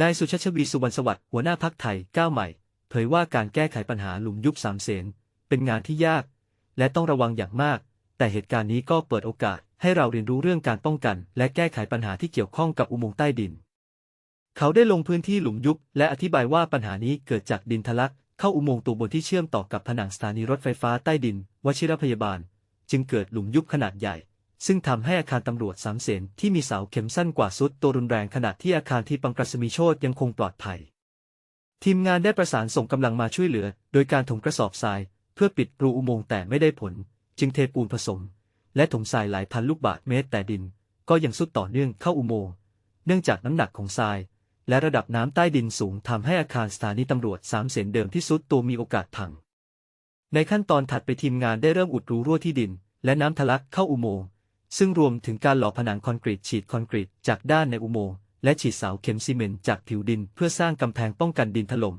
นายสุชาชวีสุวรรณสวัสดิ์หัวหน้าพักไทยก้าวใหม่ เผยว่าการแก้ไขปัญหาหลุมยุบสามเสนเป็นงานที่ยาก และต้องระวังอย่างมาก แต่เหตุการณ์นี้ก็เปิดโอกาสให้เราเรียนรู้เรื่องการป้องกัน และแก้ไขปัญหาที่เกี่ยวข้องกับอุโมงค์ใต้ดิน เขาได้ลงพื้นที่หลุมยุบ และอธิบายว่าปัญหานี้เกิดจากดินทะลัก เข้าอุโมงค์ตัวบนที่เชื่อมต่อกับผนังสถานีรถไฟฟ้าใต้ดิน วชิรพยาบาล จึงเกิดหลุมยุบขนาดใหญ่ ซึ่งทำให้อาคารตำรวจสามเสนที่มีเสาเข็มสั้นกว่าสุดตัวรุนแรงขณะที่อาคารที่ปังกรัสมีโชตยังคงปลอดภัย ทีมงานได้ประสานส่งกำลังมาช่วยเหลือ โดยการถมกระสอบทราย เพื่อปิดรูอุโมงค์แต่ไม่ได้ผล จึงเทปูนผสม และถมทรายหลายพันลูกบาศก์เมตรแต่ดิน ก็ยังสุดต่อเนื่องเข้าอุโมงค์เนื่องจากน้ำหนักของทราย และระดับน้ำใต้ดินสูงทำให้อาคารสถานีตำรวจสามเสนเดิมที่สุดตัวมีโอกาสพังในขั้นตอนถัดไปทีมงานได้เริ่มอุดรูรั่วที่ดิน และน้ำทะลักเข้าอุโมงค์ ซึ่งรวมถึงการหล่อผนังคอนกรีตฉีดคอนกรีตจากด้านในอุโมงค์และฉีดเสาเข็มซีเมนต์จากผิวดินเพื่อสร้างกำแพงป้องกันดินถล่ม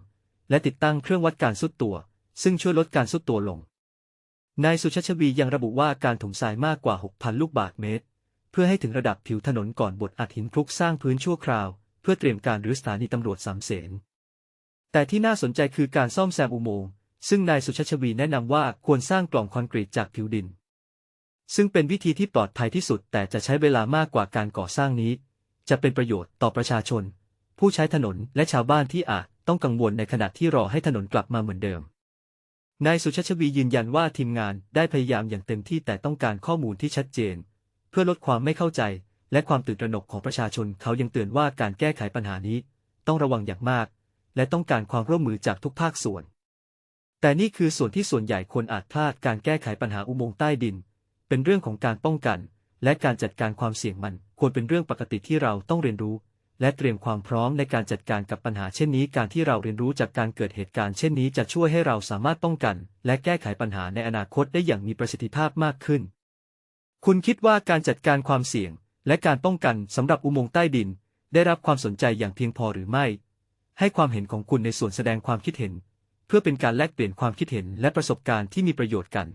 และติดตั้งเครื่องวัดการสุดตัว ซึ่งช่วยลดการสุดตัวลง นายสุชาชวียังระบุว่าการถมทรายมากกว่า 6,000 ลูกบาศก์เมตร เพื่อให้ถึงระดับผิวถนนก่อนบดอัดหินคลุกสร้างพื้นชั่วคราว เพื่อเตรียมการรื้อสถานีตำรวจสามเสนแต่ที่น่าสนใจคือการซ่อมแซมอุโมงค์ซึ่งนายสุชาชวีแนะนำว่าควรสร้างกล่องคอนกรีตจากผิวดิน ซึ่งเป็นวิธีที่ปลอดภัยที่สุดแต่จะใช้เวลามากกว่าการก่อสร้างนี้ จะเป็นประโยชน์ต่อประชาชน ผู้ใช้ถนนและชาวบ้านที่อาจต้องกังวลในขณะที่รอให้ถนนกลับมาเหมือนเดิมนายสุชาชวียืนยันว่าทีมงานได้พยายามอย่างเต็มที่แต่ต้องการข้อมูลที่ชัดเจน เพื่อลดความไม่เข้าใจ และความตื่นตระหนกของประชาชนเขายังเตือนว่าการแก้ไขปัญหานี้ ต้องระวังอย่างมาก และต้องการความร่วมมือจากทุกภาคส่วน แต่นี่คือส่วนที่ส่วนใหญ่คนอาจพลาดการแก้ไขปัญหาอุโมงค์ใต้ดิน เป็นเรื่องของการป้องกัน และการจัดการความเสี่ยงมันควรเป็นเรื่องปกติที่เราต้องเรียนรู้ และเตรียมความพร้อมในการจัดการกับปัญหาเช่นนี้ การที่เราเรียนรู้จากการเกิดเหตุการณ์เช่นนี้จะช่วยให้เราสามารถป้องกัน และแก้ไขปัญหาในอนาคตได้อย่างมีประสิทธิภาพมากขึ้น คุณคิดว่าการจัดการความเสี่ยง และการป้องกันสำหรับอุโมงค์ใต้ดิน ได้รับความสนใจอย่างเพียงพอหรือไม่ ให้ความเห็นของคุณในส่วนแสดงความคิดเห็น เพื่อเป็นการแลกเปลี่ยนความคิดเห็นและประสบการณ์ที่มีประโยชน์กัน